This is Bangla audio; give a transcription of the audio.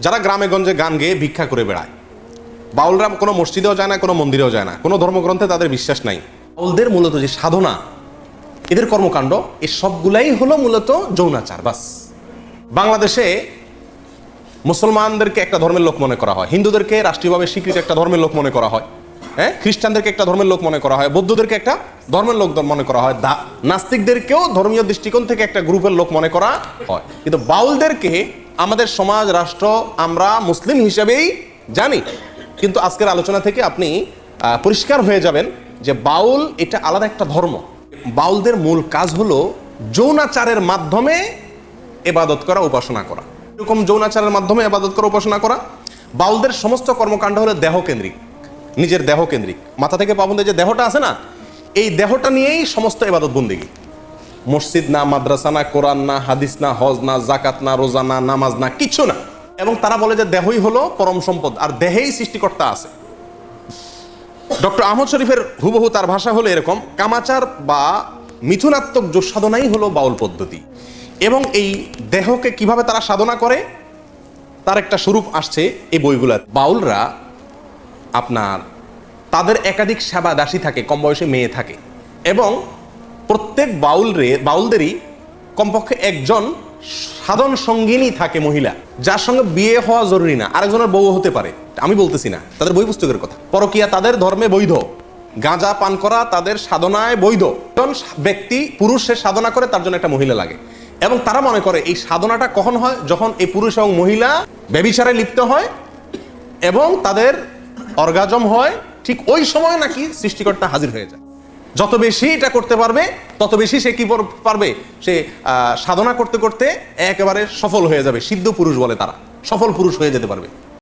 যারা গ্রামে গঞ্জে গান গেয়ে ভিক্ষা করে বেড়ায়। বাউলরা কোনো মসজিদেও যায় না, কোনো মন্দিরেও যায় না। কোনো ধর্মগ্রন্থে তাদের বিশ্বাস নাই। বাউলদের মূলত যে সাধনা, এদের কর্মকাণ্ড এই সবগুলাই হলো মূলত যৌনাচার, বাস। বাংলাদেশে মুসলমানদেরকে একটা ধর্মের লোক মনে করা হয়। হিন্দুদেরকে রাষ্ট্রীয়ভাবে স্বীকৃত একটা ধর্মের লোক মনে করা হয়। হ্যাঁ? খ্রিস্টানদেরকে একটা ধর্মের লোক মনে করা হয়। বৌদ্ধদেরকে একটা ধর্মের লোক মনে করা হয়। দা- নাস্তিকদেরকেও ধর্মীয় দৃষ্টিকোণ থেকে একটা গ্রুপের লোক মনে করা হয়। কিন্তু বাউলদেরকে আমাদের সমাজ, রাষ্ট্র, আমরা মুসলিম হিসেবেই জানি। কিন্তু আজকের আলোচনা থেকে আপনি পরিষ্কার হয়ে যাবেন যে বাউল এটা আলাদা একটা ধর্ম। বাউলদের মূল কাজ হলো যৌনাচারের মাধ্যমে এবাদত করা, উপাসনা করা। এরকম যৌনাচারের মাধ্যমে এবাদত করা, উপাসনা করা। বাউলদের সমস্ত কর্মকাণ্ড হলো দেহকেন্দ্রিক, নিজের দেহকেন্দ্রিক। মাথা থেকে পাবন্দের যে দেহটা আছে না, এই দেহটা নিয়েই সমস্ত এবাদত বন্দিগি মসজিদ না, মাদ্রাসা না, কোরআন না, হাদিস না, হজ না জাকাত না, রোজা না, নামাজ না, কিছু না। এবং তারা বলে যে দেহই হলো পরম সম্পদ, আর দেহেই সৃষ্টিকর্তা আছে। ডক্টর আহমদ শরীফের হুবহু তার ভাষা হলো এরকম, কামাচার বা মিথুনাত্মক যোগ সাধনাই হলো বাউল পদ্ধতি। এবং এই দেহকে কীভাবে তারা সাধনা করে, তার একটা স্বরূপ আসছে এই বইগুলা বাউলরা আপনার তাদের একাধিক সেবা দাসী থাকে, কম বয়সে মেয়ে থাকে। এবং প্রত্যেক বাউলরে, বাউলদেরই কমপক্ষে একজন সাধন সঙ্গিনী থাকে মহিলা, যার সঙ্গে বিয়ে হওয়া জরুরি না, আরেকজনের বউ হতে পারে। আমি বলতেছি না, তাদের বই পুস্তকের কথা। পরকিয়া তাদের ধর্মে বৈধ। গাঁজা পান করা তাদের সাধনায় বৈধ। একজন ব্যক্তি পুরুষের সাধনা করে, তার জন্য একটা মহিলা লাগে। এবং তারা মনে করে, এই সাধনাটা কখন হয়? যখন এই পুরুষ এবং মহিলা ব্যবিচারে লিপ্ত হয় এবং তাদের অর্গাজম হয়, ঠিক ওই সময় নাকি সৃষ্টিকর্তা হাজির হয়ে যায়। যত বেশি এটা করতে পারবে, তত বেশি সে কি পর- পারবে? সে সাধনা করতে করতে একেবারে সফল হয়ে যাবে। সিদ্ধ পুরুষ বলে তারা। সফল পুরুষ হয়ে যেতে পারবে।